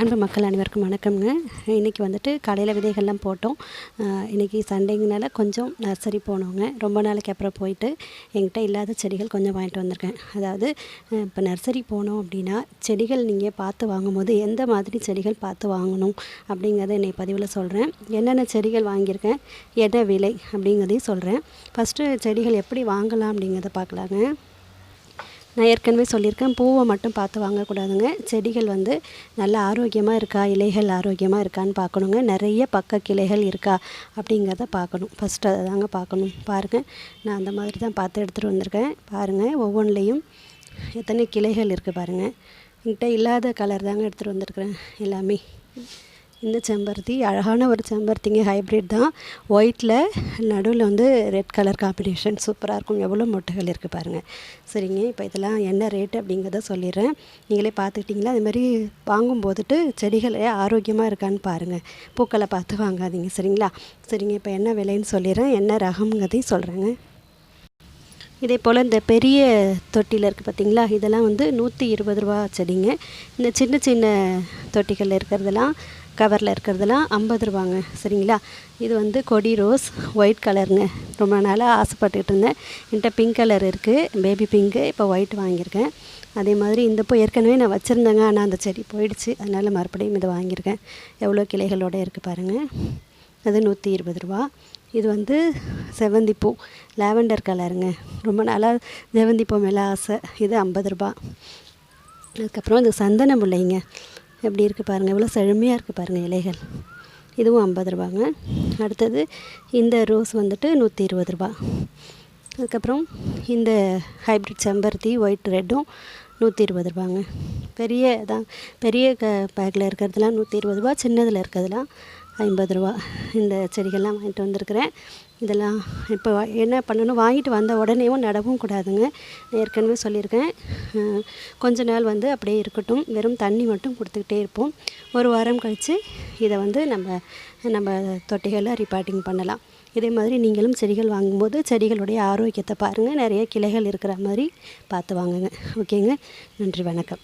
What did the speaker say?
அன்பு மக்கள் அனைவருக்கும் வணக்கம்ங்க. இன்றைக்கி வந்துட்டு காலையில் விதைகள்லாம் போட்டோம். இன்றைக்கி சண்டேங்கனால கொஞ்சம் நர்சரி போனோங்க. ரொம்ப நாளைக்கு அப்புறம் போயிட்டு என்கிட்ட இல்லாத செடிகள் கொஞ்சம் வாங்கிட்டு வந்திருக்கேன். அதாவது இப்போ நர்சரி போனோம் அப்படின்னா செடிகள் நீங்கள் பார்த்து வாங்கும்போது எந்த மாதிரி செடிகள் பார்த்து வாங்கணும் அப்படிங்கிறத என்னை பதிவில் சொல்கிறேன் என்னென்ன செடிகள் வாங்கியிருக்கேன் எதை விலை அப்படிங்கிறதையும் சொல்கிறேன் ஃபஸ்ட்டு செடிகள் எப்படி வாங்கலாம் அப்படிங்கிறத பார்க்கலாங்க. நான் ஏற்கனவே சொல்லியிருக்கேன் பூவை மட்டும் பார்த்து வாங்கக்கூடாதுங்க. செடிகள் வந்து நல்ல ஆரோக்கியமாக இருக்கா இலைகள் ஆரோக்கியமாக இருக்கான்னு பார்க்கணுங்க. நிறைய பக்க கிளைகள் இருக்கா அப்படிங்கிறத பார்க்கணும். ஃபஸ்ட்டு அதை தாங்க பார்க்கணும். பாருங்கள் நான் அந்த மாதிரி தான் பார்த்து எடுத்துகிட்டு வந்திருக்கேன். பாருங்கள் ஒவ்வொன்றிலையும் எத்தனை கிளைகள் இருக்குது பாருங்கள் என்கிட்ட இல்லாத கலர் தாங்க எடுத்துகிட்டு வந்திருக்கிறேன் எல்லாமே. இந்த செம்பருத்தி அழகான ஒரு செம்பருத்திங்க ஹைப்ரிட் தான். ஒயிட்டில் நடுவில் வந்து ரெட் கலர் காம்பினேஷன் சூப்பராக இருக்கும். எவ்வளோ மொட்டைகள் இருக்குது பாருங்கள் சரிங்க இப்போ இதெல்லாம் என்ன ரேட் அப்படிங்கிறத சொல்லிடுறேன். நீங்களே பார்த்துக்கிட்டிங்களா? அதுமாதிரி வாங்கும் போதுட்டு செடிகள் ஆரோக்கியமாக இருக்கான்னு பாருங்கள் பூக்களை பார்த்து வாங்காதீங்க சரிங்களா? சரிங்க இப்போ என்ன விலைன்னு சொல்லிடுறேன். என்ன ரகம்ங்கிறதையும் சொல்கிறேங்க இதே போல் இந்த பெரிய தொட்டியில் இருக்குது பார்த்திங்களா இதெல்லாம் வந்து நூற்றி இருபது ரூபா செடிங்க. இந்த சின்ன சின்ன தொட்டிகளில் இருக்கிறதெல்லாம் கவரில் இருக்கிறதெல்லாம் ஐம்பது ரூபாங்க சரிங்களா? இது வந்து கொடி ரோஸ் ஒயிட் கலருங்க. ரொம்ப நாளாக ஆசைப்பட்டுக்கிட்டு இருந்தேன். என்கிட்ட பிங்க் கலர் இருக்குது பேபி பிங்க்கு இப்போ ஒயிட் வாங்கியிருக்கேன். அதே மாதிரி இந்த பூ ஏற்கனவே நான் வச்சுருந்தேங்க. ஆனால் அந்த செடி போயிடுச்சு. அதனால் மறுபடியும் இதை வாங்கியிருக்கேன். எவ்வளோ கிளைகளோடு இருக்குது பாருங்கள் அது நூற்றி இருபது ரூபா. இது வந்து செவந்தி பூ லாவெண்டர் கலருங்க. ரொம்ப நாளாக செவந்தி பூ மேலே ஆசை. இது ஐம்பது ரூபா. அதுக்கப்புறம் இது சந்தன முல்லைங்க. எப்படி இருக்குது பாருங்கள் எவ்வளோ செழுமையாக இருக்குது பாருங்கள் இலைகள். இதுவும் ஐம்பது ரூபாங்க. அடுத்தது இந்த ரோஸ் வந்துட்டு நூற்றி இருபது ரூபா. அதுக்கப்புறம் இந்த ஹைப்ரிட் செம்பருத்தி ஒயிட் ரெட்டும் நூற்றி இருபது ரூபாங்க. பெரிய தான் பெரிய க பேக்கில் இருக்கிறதுலாம் நூற்றி இருபது ரூபா சின்னதில் இருக்கிறதுலாம் ஐம்பது ரூபா இந்த செடிகள்லாம் வாங்கிட்டு வந்திருக்கிறேன். இதெல்லாம் இப்போ என்ன பண்ணணும்? வாங்கிட்டு வந்த உடனேவும் நடவும் கூடாதுங்க. ஏற்கனவே சொல்லியிருக்கேன். கொஞ்ச நாள் வந்து அப்படியே இருக்கட்டும். வெறும் தண்ணி மட்டும் கொடுத்துக்கிட்டே இருப்போம். ஒரு வாரம் கழித்து இதை வந்து நம்ம நம்ம தொட்டிகளில் ரிப்பார்ட்டிங் பண்ணலாம். இதே மாதிரி நீங்களும் செடிகள் வாங்கும்போது செடிகளுடைய ஆரோக்கியத்தை பாருங்கள் நிறைய கிளைகள் இருக்கிற மாதிரி பார்த்து வாங்குங்க. ஓகேங்க? நன்றி வணக்கம்.